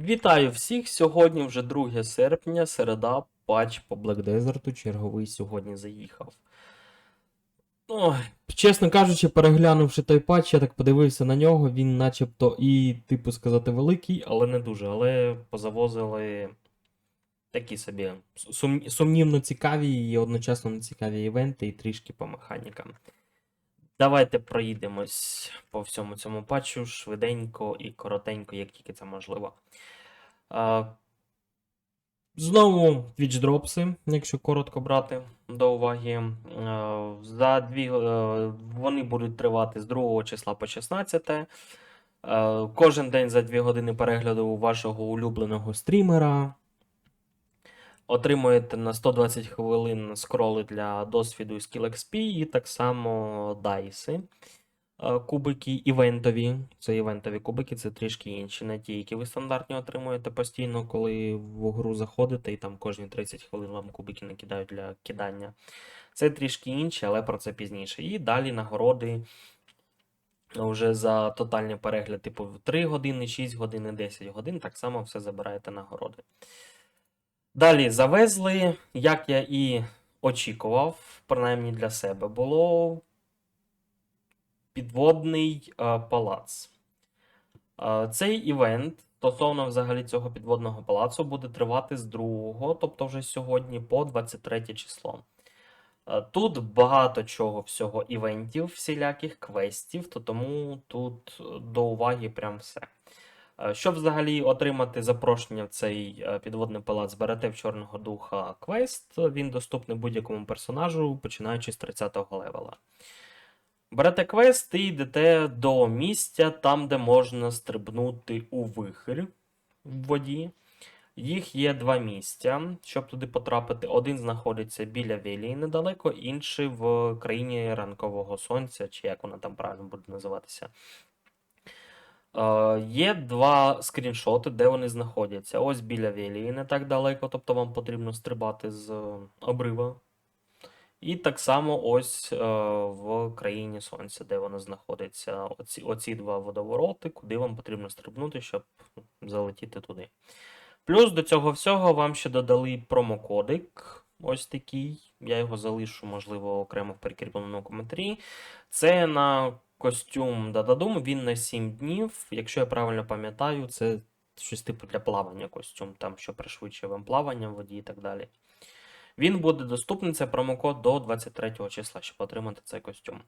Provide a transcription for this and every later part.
Вітаю всіх! Сьогодні вже 2 серпня, середа, патч по Black Desert, черговий сьогодні заїхав. Ой, чесно кажучи, переглянувши той патч, я так подивився на нього, він начебто і, типу сказати, великий, але не дуже. Але позавозили такі собі сум- сумнівно цікаві і одночасно нецікаві івенти і трішки по механікам. Давайте проїдемось по всьому цьому патчу швиденько і коротенько, як тільки це можливо. Знову твічдропси, якщо коротко брати до уваги. За дві, е, вони будуть тривати з 2 числа по 16. Е, Кожен день за 2 години перегляду вашого улюбленого стрімера. Отримуєте на 120 хвилин скроли для досвіду і Skill XP, і так само дайси. Е, Кубики івентові. Це івентові кубики, це трішки інші, не ті, які ви стандартні отримуєте постійно, коли в гру заходите, і там кожні 30 хвилин вам кубики накидають для кидання. Це трішки інші, але про це пізніше. І далі нагороди вже за тотальний перегляд, типу 3 години, 6 годин, 10 годин. Так само все забираєте нагороди. Далі завезли, як я і очікував, принаймні для себе, було підводний е, палац. Е, цей івент стосовно взагалі цього підводного палацу буде тривати з 2, тобто вже сьогодні, по 23 число. Е, Тут багато чого всього івентів, всіляких квестів, то тому тут до уваги прям все. Е, Щоб взагалі отримати запрошення в цей е, підводний палац, берете в Чорного Духа квест. Він доступний будь-якому персонажу, починаючи з 30-го левела. Берете квест і йдете до місця, там, де можна стрибнути у вихрь в воді. Їх є два місця, щоб туди потрапити. Один знаходиться біля Велії недалеко, інший в країні ранкового сонця, чи як вона там правильно буде називатися. Е, є два скріншоти, де вони знаходяться. Ось біля Велії, не так далеко, тобто вам потрібно стрибати з е, обрива. І так само ось е, в країні Сонця, де воно знаходиться. Оці, оці два водовороти, куди вам потрібно стрибнути, щоб залетіти туди. Плюс до цього всього вам ще додали промокодик. Ось такий. Я його залишу, можливо, окремо в прикріпленому коментарі. Це на костюм Дададум, він на 7 днів. Якщо я правильно пам'ятаю, це щось типу для плавання костюм, там що пришвидшує вам плавання в воді і так далі. Він буде доступний, це промокод до 23 числа, щоб отримати цей костюм.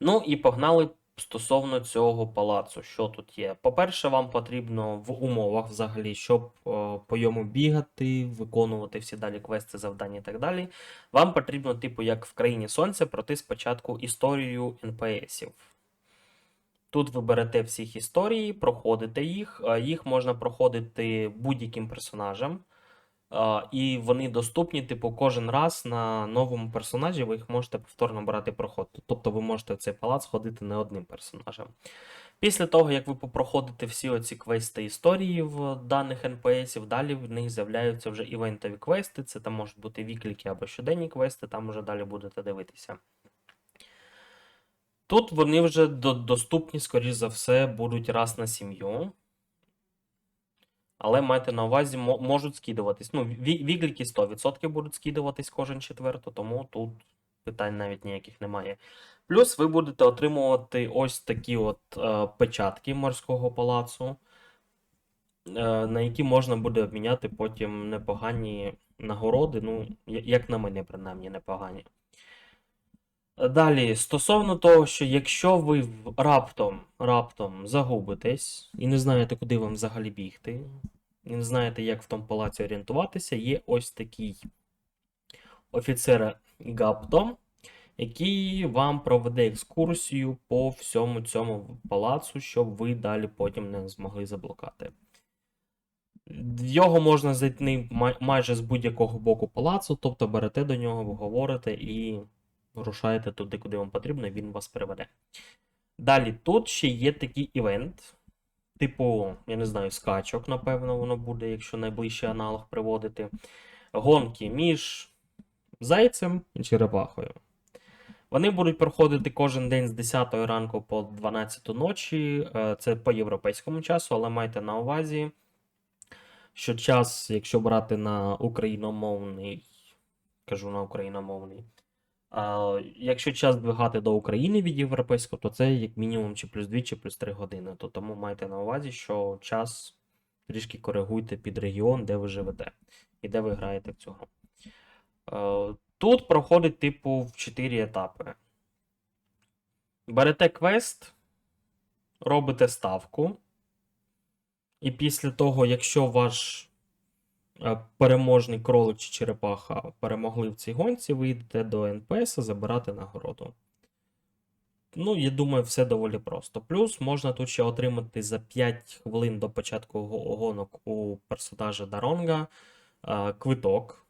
Ну і погнали стосовно цього палацу. Що тут є? По-перше, вам потрібно в умовах взагалі, щоб о, по йому бігати, виконувати всі далі квести, завдання і так далі. Вам потрібно, типу, як в країні Сонця, пройти спочатку історію НПСів. Тут ви берете всіх історій, проходите їх. Е, Їх можна проходити будь-яким персонажем. І вони доступні, типу, кожен раз на новому персонажі ви їх можете повторно брати проход. Тобто ви можете в цей палац ходити не одним персонажем. Після того, як ви попроходите всі оці квести історії в даних НПСів, далі в них з'являються вже івентові квести. Це там можуть бути вікліки або щоденні квести, там вже далі будете дивитися. Тут вони вже доступні, скоріш за все, будуть раз на сім'ю. Але майте на увазі, можуть скидуватись. Ну, ві- відліки 100% будуть скидуватись кожен четверто, тому тут питань навіть ніяких немає. Плюс ви будете отримувати ось такі от е, печатки морського палацу, е, на які можна буде обміняти потім непогані нагороди. Ну, як на мене, принаймні, непогані. Далі, стосовно того, що якщо ви раптом, раптом загубитесь і не знаєте, куди вам взагалі бігти, і не знаєте, як в тому палаці орієнтуватися, є ось такий офіцер Гапто, який вам проведе екскурсію по всьому цьому палацу, щоб ви далі потім не змогли заблукати. В Його можна зайти май- майже з будь-якого боку палацу, тобто берете до нього, говорите і рушаєте туди, куди вам потрібно, він вас приведе. Далі тут ще є такий івент, типу, я не знаю, скачок, напевно, воно буде, якщо найближчий аналог приводити. Гонки між зайцем і черепахою. Вони будуть проходити кожен день з 10 ранку по 12 ночі. Е, Це по європейському часу, але майте на увазі, що час, якщо брати на україномовний, кажу на україномовний, а, якщо час двигати до України від європейського, то це як мінімум чи плюс 2, чи плюс 3 години. То тому майте на увазі, що час трішки коригуйте під регіон, де ви живете і де ви граєте в цю гру. Е, Тут проходить, типу, в 4 етапи. Берете квест, робите ставку. І після того, якщо ваш переможний кролик чи черепаха перемогли в цій гонці, ви йдете до НПС забирати нагороду. Ну, я думаю, все доволі просто. Плюс можна тут ще отримати за 5 хвилин до початку гонок у персонажа Даронга е, квиток.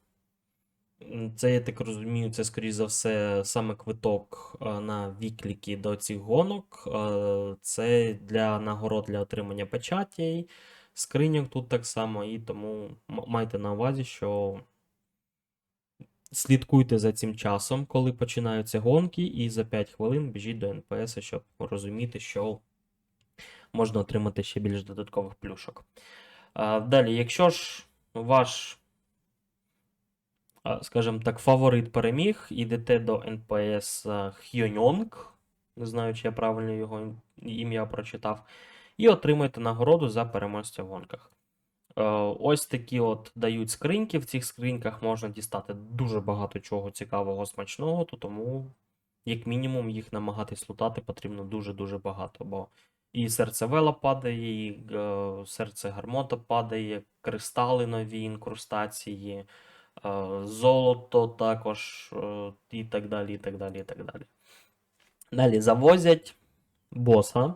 Це, я так розумію, це, скоріш за все, саме квиток е, на відклики до цих гонок. Е, Це для нагород для отримання печатей, скриньок тут так само, і тому майте на увазі, що слідкуйте за цим часом, коли починаються гонки, і за 5 хвилин біжіть до НПС, щоб розуміти, що можна отримати ще більш додаткових плюшок. Далі, якщо ж ваш, скажімо так, фаворит переміг, ідете до НПС Хьоньонг, не знаю, чи я правильно його ім'я прочитав, і отримаєте нагороду за переможця в гонках. Е, Ось такі от дають скриньки. В цих скриньках можна дістати дуже багато чого цікавого, смачного, то тому, як мінімум, їх намагатись лутати потрібно дуже-дуже багато, бо і серце Вела падає, і е, серце Гармота падає, кристали нові, інкрустації, е, золото також, і так далі, і так далі, і так далі. Далі завозять боса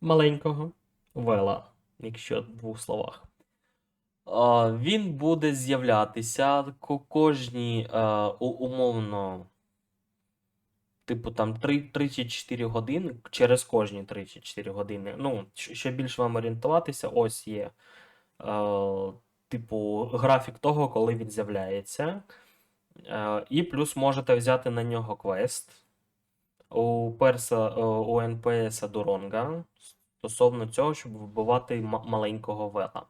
маленького, Вела, якщо в двох словах. Він буде з'являтися кожні е, умовно, типу там 3, 3 чи 4 години, через кожні 3 чи 4 години. Ну, щоб більш вам орієнтуватися, ось є. Е, типу, графік того, коли він з'являється. Е, і плюс можете взяти на нього квест у перса, е, у НПС Дуронга стосовно цього, щоб вбивати маленького вела.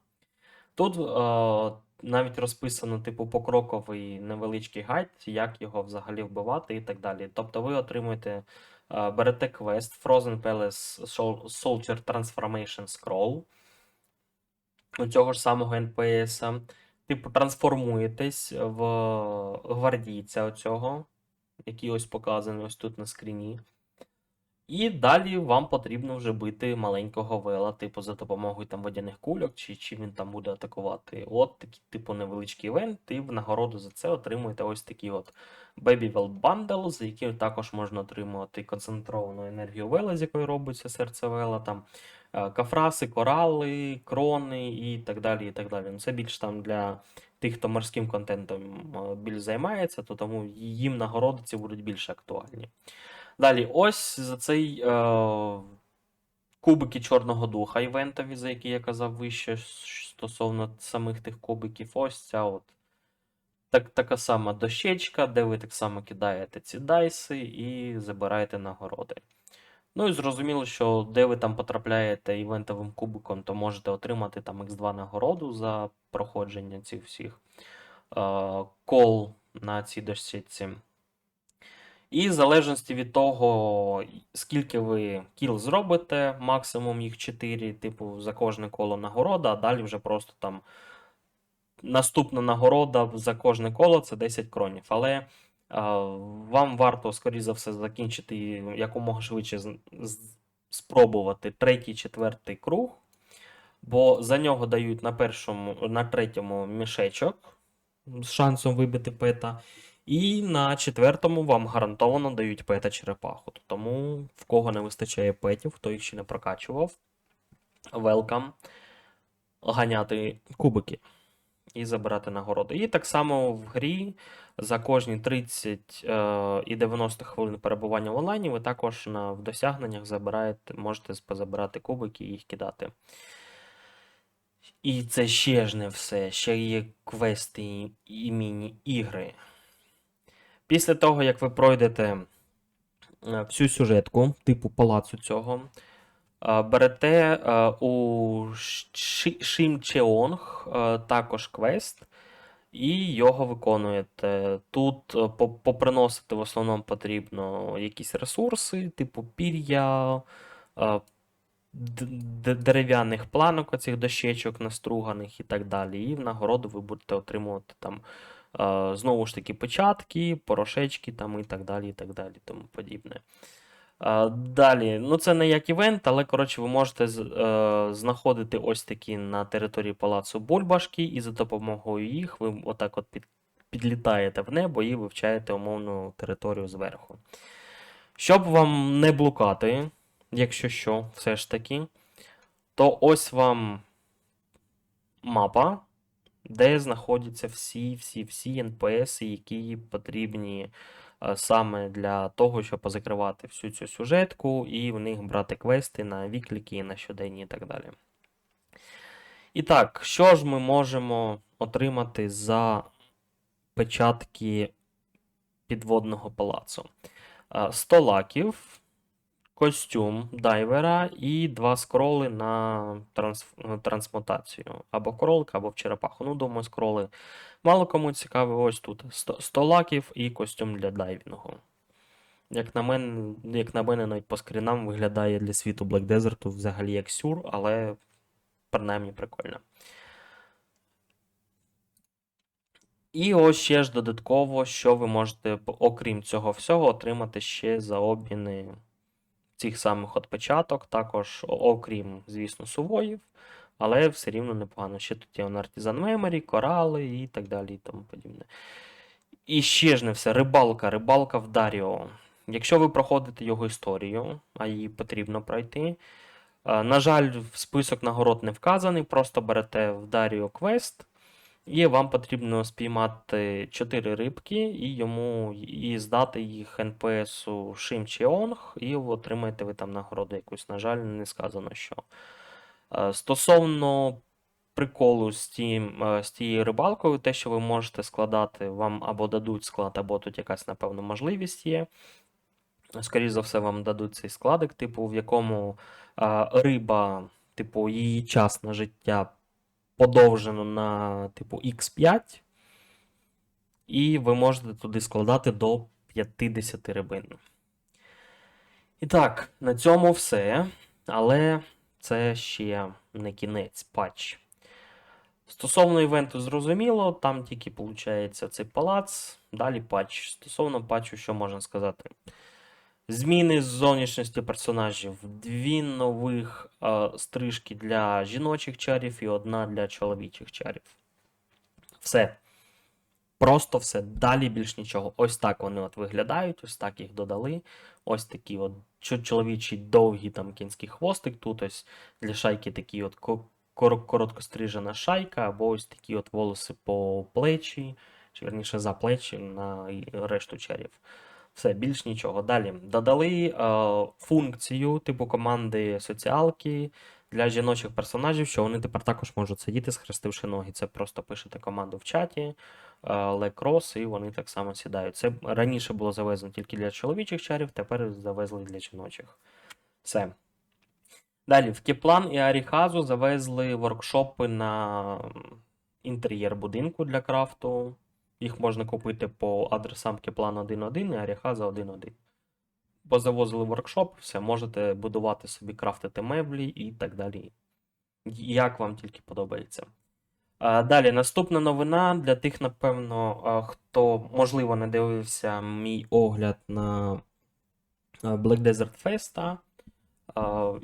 Тут е, навіть розписано, типу, покроковий невеличкий гайд, як його взагалі вбивати і так далі. Тобто ви отримуєте, е, берете квест Frozen Palace Soldier Transformation Scroll у цього ж самого НПС. Типу, трансформуєтесь в гвардійця оцього, який ось показаний ось тут на скріні. І далі вам потрібно вже бити маленького вела, типу, за допомогою там водяних кульок, чи чим він там буде атакувати. От такий, типу, невеличкий івент, і в нагороду за це отримуєте ось такий от Baby Well Bundle, за який також можна отримувати концентровану енергію вела, з якої робиться серце вела, там е, кафраси, корали, крони і так далі. і так далі. Ну, Це більш там для тих, хто морським контентом е, більш займається, то тому їм нагороди ці будуть більш актуальні. Далі, ось за цей е, кубики Чорного Духа івентові, за які я казав вище стосовно самих тих кубиків. Ось ця от так, така сама дощечка, де ви так само кидаєте ці дайси і забираєте нагороди. Ну і зрозуміло, що де ви там потрапляєте івентовим кубиком, то можете отримати там X2 нагороду за проходження цих всіх е, кол на цій дощечці. І в залежності від того, скільки ви кіл зробите, максимум їх 4, типу, за кожне коло нагорода, а далі вже просто там наступна нагорода за кожне коло це 10 кронів. Але вам варто, скоріше за все, закінчити якомога швидше спробувати третій, четвертий круг, бо за нього дають на першому, на третьому мішечок з шансом вибити пета. І на четвертому вам гарантовано дають пета черепаху. Тому в кого не вистачає петів, хто їх ще не прокачував, welcome ганяти кубики і забирати нагороди. І так само в грі за кожні 30 е, і 90 хвилин перебування в онлайні ви також на, в досягненнях забираєте, можете позабирати кубики і їх кидати. І це ще ж не все. Ще є квести і міні-ігри. Після того, як ви пройдете е, всю сюжетку, типу палацу цього. Берете у Ши- Шимчеонг також квест, і його виконуєте. Тут е, поприносити в основному потрібно якісь ресурси, типу пір'я, дерев'яних планок, оцих дощечок наструганих і так далі. І в нагороду ви будете отримувати там знову ж таки печатки, порошечки там і так далі, і так далі, тому подібне. Далі, ну це не як івент, але коротше, ви можете е, знаходити ось такі на території палацу бульбашки, і за допомогою їх ви отак от під, підлітаєте в небо і вивчаєте умовну територію зверху. Щоб вам не блукати, якщо що, все ж таки, то ось вам мапа, де знаходяться всі, всі, всі НПС, які потрібні саме для того, щоб позакривати всю цю сюжетку і в них брати квести на вікліки, на щоденні і так далі. І так, що ж ми можемо отримати за печатки підводного палацу? Е, 100 лаків, костюм дайвера і два скроли на транс... трансмутацію. Або кролика, або в черепаху. Ну, думаю, скроли мало кому цікаві. Ось тут 100, 100 лаків і костюм для дайвінгу. Як на мене, як на мене, навіть по скрінам виглядає для світу Black Desert взагалі як сюр, але принаймні прикольно. І ось ще ж додатково, що ви можете, окрім цього всього, отримати ще за обміни цих самих отпечаток, також окрім, звісно, сувоїв, але все рівно непогано. Ще тут є Artisan Memory, корали і так далі, і тому подібне. І ще ж не все. Рибалка, рибалка в Даріо. Якщо ви проходите його історію, а її потрібно пройти. е, На жаль, в список нагород не вказаний, просто берете в Даріо квест, і вам потрібно спіймати 4 рибки і йому і здати їх НПСу Шим чи Онг, і отримаєте ви там нагороду якусь. На жаль, не сказано що. Е, Стосовно приколу з, тім, е, з тією рибалкою, те, що ви можете складати, вам або дадуть склад, або тут якась, напевно, можливість є. Скоріше за все, вам дадуть цей складик, типу, в якому е, риба, типу, її час на життя подовжено на типу X5, і ви можете туди складати до 50 рибин. І так, на цьому все. Але це ще не кінець патч. Стосовно івенту, зрозуміло, там тільки виходить цей палац, далі патч. Стосовно патчу, що можна сказати? Зміни з зовнішності персонажів. Дві нових е, стрижки для жіночих чарів і одна для чоловічих чарів. Все. Просто все. Далі більш нічого. Ось так вони от виглядають, ось так їх додали. Ось такі от чо- чоловічий довгий там кінський хвостик. Тут ось для шайки такі от короткострижена шайка, або ось такі от волоси по плечі, чи верніше за плечі на решту чарів. Все, більш нічого. Далі додали е, функцію типу команди соціалки для жіночих персонажів, що вони тепер також можуть сидіти, схрестивши ноги. Це просто пишете команду в чаті, лекрос, і вони так само сідають. Це раніше було завезено тільки для чоловічих чарів, тепер завезли для жіночих. Все. Далі, в Кеплан і Аріхазу завезли воркшопи на інтер'єр будинку для крафту. Їх можна купити по адресам Кеплан 1.1 і Аріхаза 1.1. Позавозили воркшоп, все, можете будувати собі, крафтити меблі і так далі. Як вам тільки подобається. Далі, наступна новина для тих, напевно, хто, можливо, не дивився мій огляд на Black Desert Fest.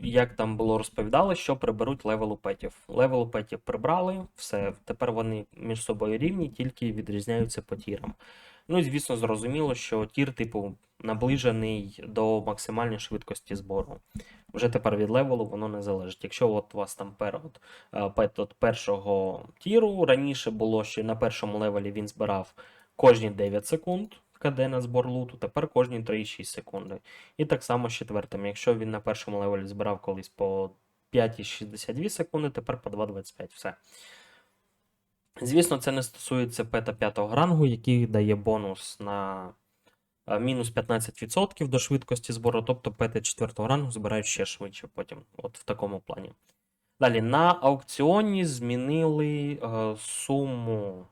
Як там було розповідали, що приберуть левел петів. Левел петів прибрали, все, тепер вони між собою рівні, тільки відрізняються по тірам. Ну і звісно, зрозуміло, що тір, типу, наближений до максимальної швидкості збору. Вже тепер від левелу воно не залежить. Якщо от у вас там пер, от, е, пет от першого тіру, раніше було, що на першому левелі він збирав кожні 9 секунд. КД на збор луту, тепер кожні 3,6 секунди. І так само з четвертим. Якщо він на першому левелі збирав колись по 5,62 секунди, тепер по 2,25. Все. Звісно, це не стосується пета 5 рангу, який дає бонус на е, мінус 15% до швидкості збору, тобто ПТ 4 рангу збирають ще швидше потім, от в такому плані. Далі, на аукціоні змінили е, суму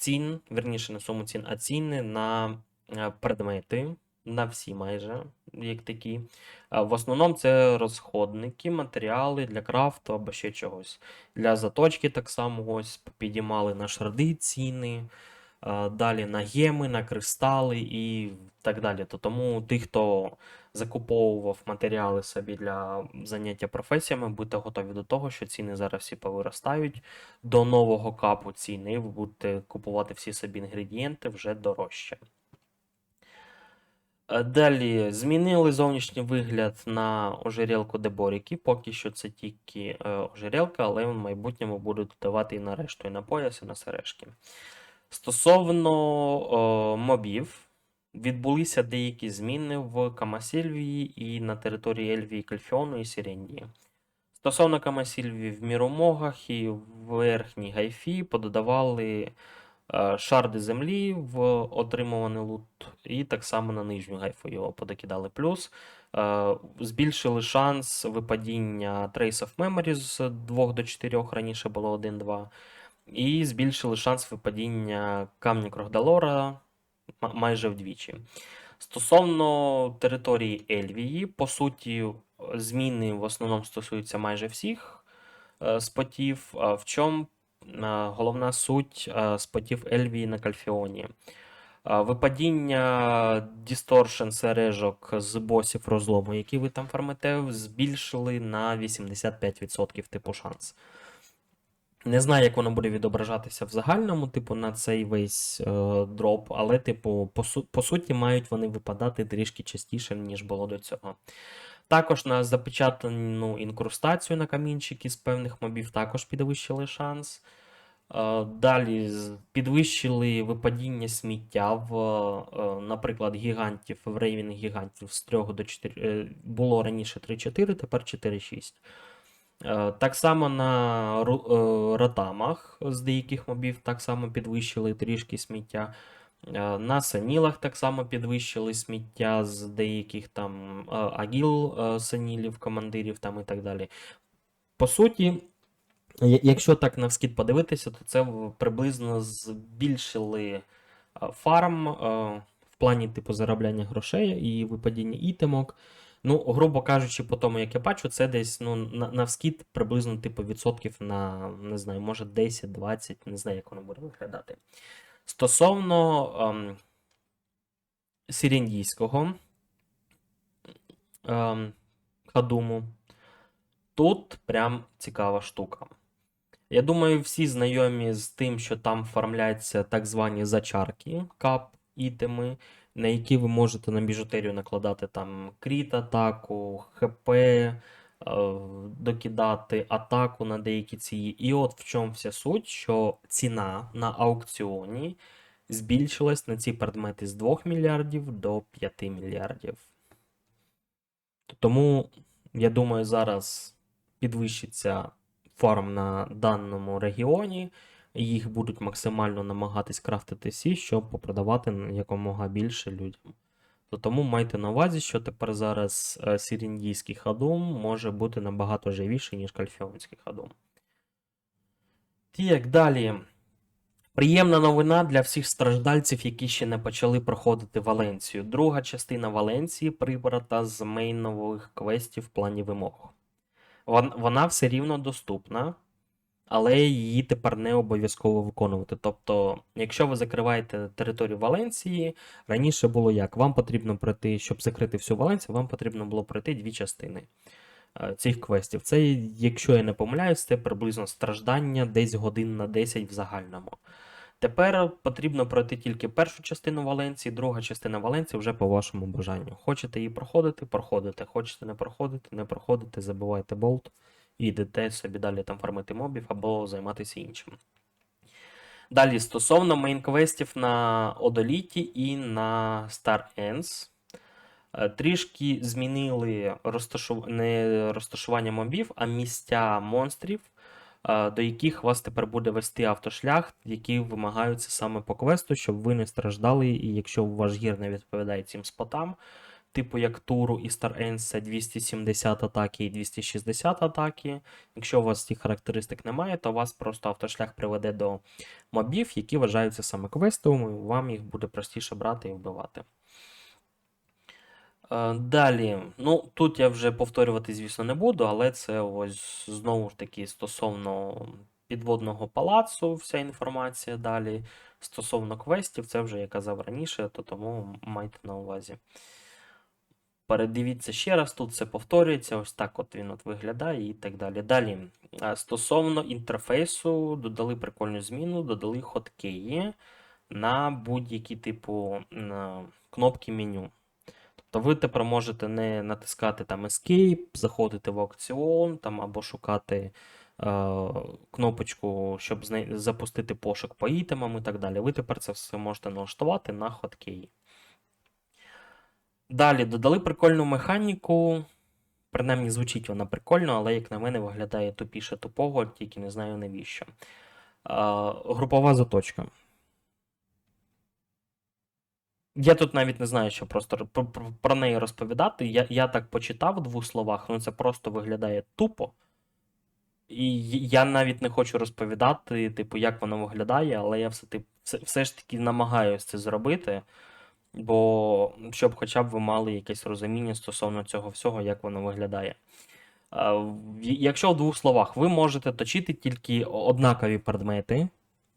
цін, верніше, не суму цін, а ціни на е, предмети, на всі майже, як такі. Е, В основному це розходники, матеріали для крафту або ще чогось. Для заточки так само ось підіймали на шарди ціни, е, далі на геми, на кристали і так далі. То тому тих, хто закуповував матеріали собі для заняття професіями, будьте готові до того, що ціни зараз всі повиростають до нового капу ціни. Ви будете купувати всі собі інгредієнти вже дорожче. Е, Далі змінили зовнішній вигляд на ожерелку Деборіки. Поки що це тільки е, ожерелка, але в майбутньому будуть додавати і на решту, і на пояс, і на сережки. Стосовно е, мобів, відбулися деякі зміни в Камасільвії і на території Ельвії, Кальфіону і Сірендії. Стосовно Камасільвії в Міромогах і в верхній гайфі пододавали е, шарди землі в отримуваний лут, і так само на нижню гайфу його подокидали. Плюс е, збільшили шанс випадіння Trace of Memory з 2 до 4, раніше було 1-2. І збільшили шанс випадіння камня Крогдалора майже вдвічі. Стосовно території Ельвії, по суті, зміни в основному стосуються майже всіх е, спотів. В чому е, головна суть е, спотів Ельвії на Кальфіоні? Е, Випадіння дісторшн сережок з босів розлому, які ви там фармите, збільшили на 85% типу шанс. Не знаю, як воно буде відображатися в загальному, типу, на цей весь е, дроп, але, типу, по, су- по суті, мають вони випадати трішки частіше, ніж було до цього. Також на запечатану інкрустацію на камінчики з певних мобів також підвищили шанс. Е, Далі підвищили випадіння сміття в, е, наприклад, гігантів, в рейвінг гігантів з 3 до 4. е, Було раніше 3-4, тепер 4-6. Е, Так само на е, ротамах з деяких мобів так само підвищили трішки сміття. Е, На санілах так само підвищили сміття з деяких там агіл санілів, командирів там і так далі. По суті, якщо так навскід подивитися, то це приблизно збільшили фарм в плані типу заробляння грошей і випадіння ітемок. Ну, грубо кажучи, по тому, як я бачу, це десь ну, на, навскід приблизно типу відсотків на, не знаю, може 10-20, не знаю, як воно буде виглядати. Стосовно ем, сіріндійського ем, хадуму, тут прям цікава штука. Я думаю, всі знайомі з тим, що там оформляються так звані зачарки, кап, ітеми, на які ви можете на біжутерію накладати там кріт атаку, ХП, е, докидати атаку на деякі ці. І от в чому вся суть, що ціна на аукціоні збільшилась на ці предмети з 2 мільярдів до 5 мільярдів. Тому, я думаю, зараз підвищиться фарм на даному регіоні. Їх будуть максимально намагатись крафтити всі, щоб попродавати якомога більше людям. То тому майте на увазі, що тепер зараз е, сіріндійський хадум може бути набагато живіший, ніж кальфіонський хадум. Так, далі. Приємна новина для всіх страждальців, які ще не почали проходити Валенцію. Друга частина Валенції прибрата з мейнових квестів в плані вимог. Вона все рівно доступна, але її тепер не обов'язково виконувати. Тобто, якщо ви закриваєте територію Валенції, раніше було як? Вам потрібно пройти, щоб закрити всю Валенцію, вам потрібно було пройти дві частини е, цих квестів. Це, якщо я не помиляюсь, це приблизно страждання десь годин на 10 в загальному. Тепер потрібно пройти тільки першу частину Валенції, друга частина Валенції вже по вашому бажанню. Хочете її проходити, проходите. Хочете не проходити, не проходите, забивайте болт і йдете собі далі там фармити мобів або займатися іншим. Далі, стосовно мейн-квестів на Одоліті і на Star Ends. Е, Трішки змінили розташу... не розташування мобів, а місця монстрів е, до яких вас тепер буде вести автошлях, які вимагаються саме по квесту, щоб ви не страждали, і якщо ваш гір не відповідає цим спотам, типу як туру і Star Ends це 270 атаки і 260 атаки. Якщо у вас цих характеристик немає, то вас просто автошлях приведе до мобів, які вважаються саме квестовими, вам їх буде простіше брати і вбивати. Е, Далі, ну тут я вже повторювати, звісно, не буду, але це ось знову ж таки стосовно підводного палацу, вся інформація далі. Стосовно квестів, це вже я казав раніше, то тому майте на увазі. Передивіться ще раз, тут все повторюється, ось так от він от виглядає і так далі. Далі, стосовно інтерфейсу, додали прикольну зміну, додали хоткеї на будь-які типу на кнопки меню. Тобто ви тепер можете не натискати там Escape, заходити в аукціон там, або шукати е, кнопочку, щоб запустити пошук по ітемам і так далі. Ви тепер це все можете налаштувати на хоткеї. Далі додали прикольну механіку. Принаймні звучить вона прикольно, але, як на мене, виглядає тупіше тупого, тільки не знаю навіщо. Е, групова заточка. Я тут навіть не знаю, що просто про, про- про неї розповідати. Я, я так почитав в двох словах, ну це просто виглядає тупо. І я навіть не хочу розповідати, типу, як воно виглядає, але я все, тип, все, все ж таки намагаюся це зробити, бо щоб хоча б ви мали якесь розуміння стосовно цього всього, як воно виглядає. Якщо в двох словах, ви можете точити тільки однакові предмети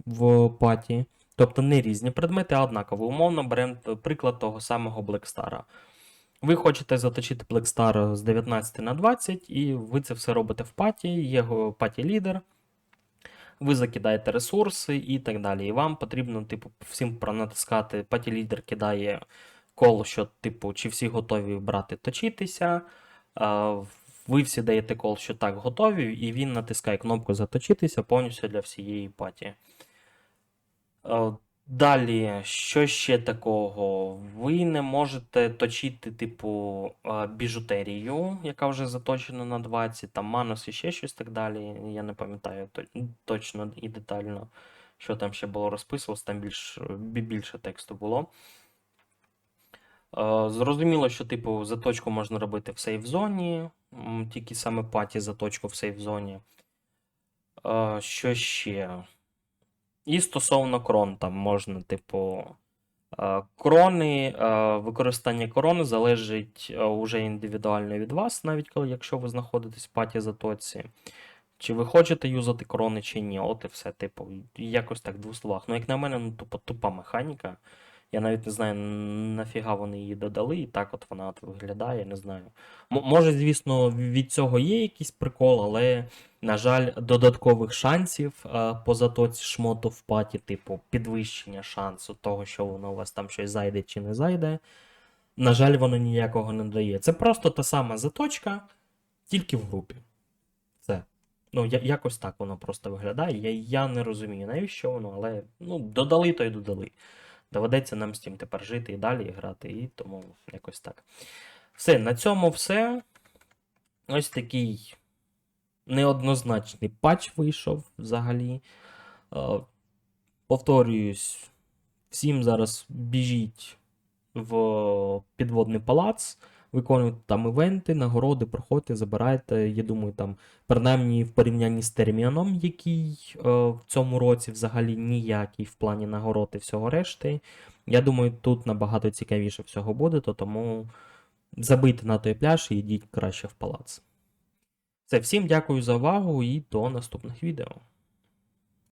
в паті, тобто не різні предмети, а однакові. Умовно беремо приклад того самого Блекстара. Ви хочете заточити Blackstar з 19 на 20, і ви це все робите в паті, є паті-лідер, ви закидаєте ресурси і так далі. І вам потрібно, типу, всім пронатискати. Паті-лідер кидає кол, що, типу, чи всі готові брати точитися. Ви всі даєте кол, що так, готові, і він натискає кнопку заточитися повністю для всієї паті. Далі, що ще такого? Ви не можете точити, типу, е, біжутерію, яка вже заточена на 20, там манус і ще щось так далі. Я не пам'ятаю точно і детально, що там ще було розписувалось, там більш, більше тексту було. Е, Зрозуміло, що, типу, заточку можна робити в сейф-зоні, тільки саме паті заточку в сейф-зоні. Е, Що ще? І стосовно крон, там можна, типу, е, крони, е, використання корони залежить е, уже індивідуально від вас, навіть коли, якщо ви знаходитесь в паті затоці. Чи ви хочете юзати крони, чи ні. От і все, типу, якось так в двох словах. Ну, як на мене, ну, тупо тупа механіка. Я навіть не знаю, нафіга вони її додали, і так от вона от виглядає, не знаю. М- може, звісно, від цього є якийсь прикол, але, на жаль, додаткових шансів е, по затоці шмоту в паті, типу, підвищення шансу того, що воно у вас там щось зайде чи не зайде. На жаль, воно ніякого не дає. Це просто та сама заточка, тільки в групі. Все. Ну, я, якось так воно просто виглядає. Я, я не розумію, навіщо воно, але ну, додали, то й додали. Доведеться нам з цим тепер жити і далі грати, і тому якось так. Все, на цьому все. Ось такий неоднозначний патч вийшов взагалі. Е, Повторююсь, всім зараз біжіть в підводний палац, виконуйте там івенти, нагороди, проходьте, забирайте. Я думаю, там, принаймні в порівнянні з терміном, який е, в цьому році взагалі ніякий в плані нагород і всього решти. Я думаю, тут набагато цікавіше всього буде, то тому забийте на той пляж і йдіть краще в палац. Все, всім дякую за увагу і до наступних відео.